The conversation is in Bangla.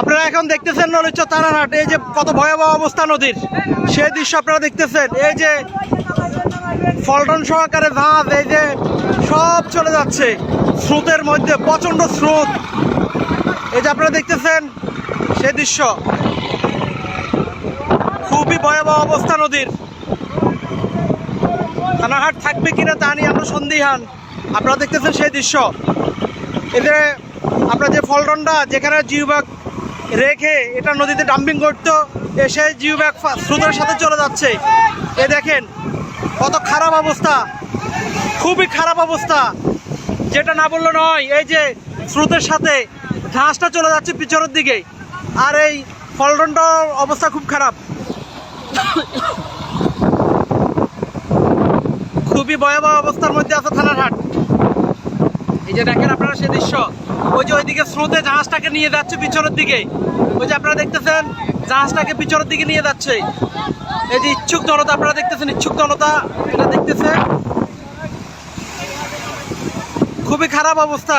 আপনারা এখন দেখতেছেন নলিচ তারানাট এই যে কত ভয়াবহ অবস্থা নদীর। সেই দৃশ্য আপনারা দেখতেছেন। এই যে ফলটন সহকারে জাহাজ, এই যে সব চলে যাচ্ছে। স্রোতের মধ্যে প্রচণ্ড স্রোত। এই যে আপনারা দেখতেছেন সেই দৃশ্য। খুবই ভয়াবহ অবস্থা নদীর। থানাহাট থাকবে কিনা তা নিয়ে আমরা সন্দিহান। আপনারা দেখতেছেন সেই দৃশ্য। এদের আপনার যে ফলটনটা, যেখানে জিওব্যাগ রেখে এটা নদীতে ডাম্পিং করতো, এসে জিওব্যাগ স্রোতের সাথে চলে যাচ্ছে। এ দেখেন, কত খারাপ অবস্থা। খুবই খারাপ অবস্থা। যেটা না বলল নয়, এই যে স্রোতের সাথে ঘাসটা চলে যাচ্ছে পিছনের দিকে। আর এই ফলটনটার অবস্থা খুব খারাপ। খুবই ভয়াবহ অবস্থার মধ্যে আছে থানার হাট। এই যে দেখেন আপনারা সে দৃশ্য। ওই যে ওইদিকে স্রোতে জাহাজটাকে নিয়ে যাচ্ছে পিছনের দিকে। ওই যে আপনারা দেখতেছেন, জাহাজটাকে পিছনের দিকে নিয়ে যাচ্ছে। এই যে ইচ্ছুক জনতা, আপনারা দেখতেছেন ইচ্ছুক জনতা, এটা দেখতেছেন। খুবই খারাপ অবস্থা।